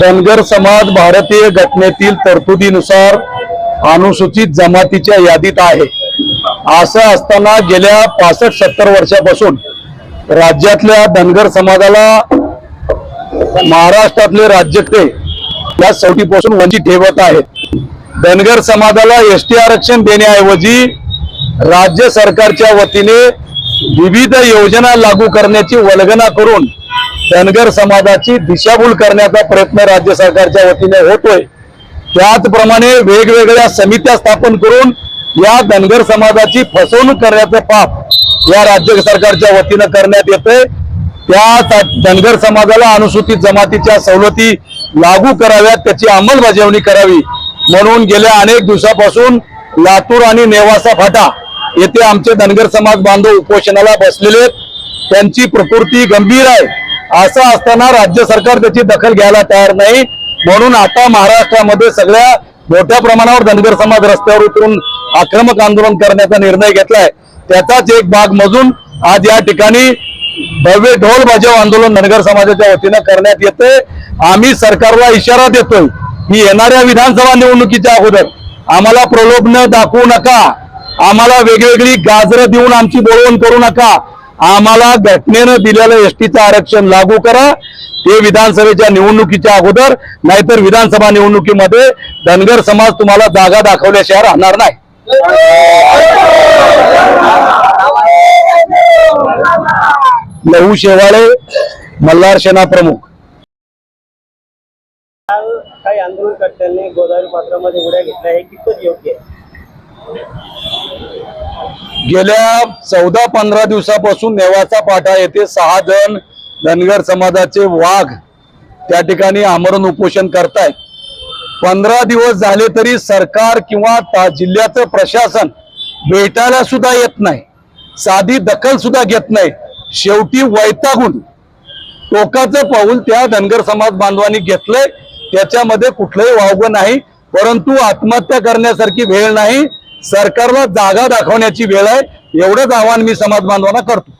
धनगर समाज भारतीय घटनेतील तरतुदीनुसार अनुसूचित जमातीच्या यादीत आहे. असं असताना गेल्या पासष्ट सत्तर वर्षापासून राज्यातल्या धनगर समाजाला महाराष्ट्रातले राज्यकर्ते या सवटीपासून वंचित ठेवत आहेत. धनगर समाजाला एस टी आरक्षण देण्याऐवजी राज्य सरकारच्या वतीने विविध योजना लागू करण्याची वल्गना करून धनगर समाजाची दिशाभूल करण्याचा प्रयत्न राज्य सरकारच्या वतीने होतोय. त्याचप्रमाणे वेगवेगळ्या समित्या स्थापन करून या धनगर समाजाची फसवणूक करण्याचं पाप या राज्य सरकारच्या वतीनं करण्यात येतंय. त्या धनगर समाजाला अनुसूचित जमातीच्या सवलती लागू कराव्यात त्याची अंमलबजावणी करावी. म्हणून गेल्या अनेक दिवसापासून लातूर आणि नेवासा फाटा येथे आमचे धनगर समाज बांधव उपोषणाला बसलेले आहेत. त्यांची प्रकृती गंभीर आहे. असं असताना राज्य सरकार त्याची दखल घ्यायला तयार नाही. म्हणून आता महाराष्ट्रामध्ये सगळ्या मोठ्या प्रमाणावर धनगर समाज रस्त्यावर उतरून आक्रमक आंदोलन करण्याचा निर्णय घेतलाय. त्याचाच एक भाग मजून आज या ठिकाणी भव्य ढोल बजाव आंदोलन धनगर समाजाच्या वतीनं करण्यात येते आम्ही सरकारला इशारा देतोय की येणाऱ्या विधानसभा निवडणुकीच्या अगोदर आम्हाला प्रलोभन दाखवू नका. आम्हाला वेगवेगळी गाजरं देऊन आमची बोलवण करू नका. आम्हाला घटनेनं दिलेलं एसटीचं आरक्षण लागू करा. ते विधानसभेच्या निवडणुकीच्या अगोदर नाहीतर विधानसभा निवडणुकीमध्ये धनगर समाज तुम्हाला जागा दाखवल्याशिवाय राहणार नाही. लहू शेवाळे मल्हार सेना प्रमुख. काही आंदोलनकर्त्यांनी गोदावरी पात्रामध्ये उड्या घेतल्या हे कितपत योग्य आहे? गेल्या चौदा पंधरा दिवसापासून नेवासा पाठा येथे सहा जण धनगर समाजाचे वाघ त्या ठिकाणी आमरण उपोषण करतायत. पंधरा दिवस झाले तरी सरकार किंवा ता- जिल्ह्याचं प्रशासन भेटायला सुद्धा येत नाही. साधी दखल सुद्धा घेत नाही. शेवटी वैतागून टोकाचं पाऊल त्या धनगर समाज बांधवांनी घेतलंय. त्याच्यामध्ये कुठलंही वावगं नाही. परंतु आत्महत्या करण्यासारखी वेळ नाही. सरकारला जागा दाखवण्याची वेळ आहे. एवढंच आव्हान मी समाज बांधवांना करतो.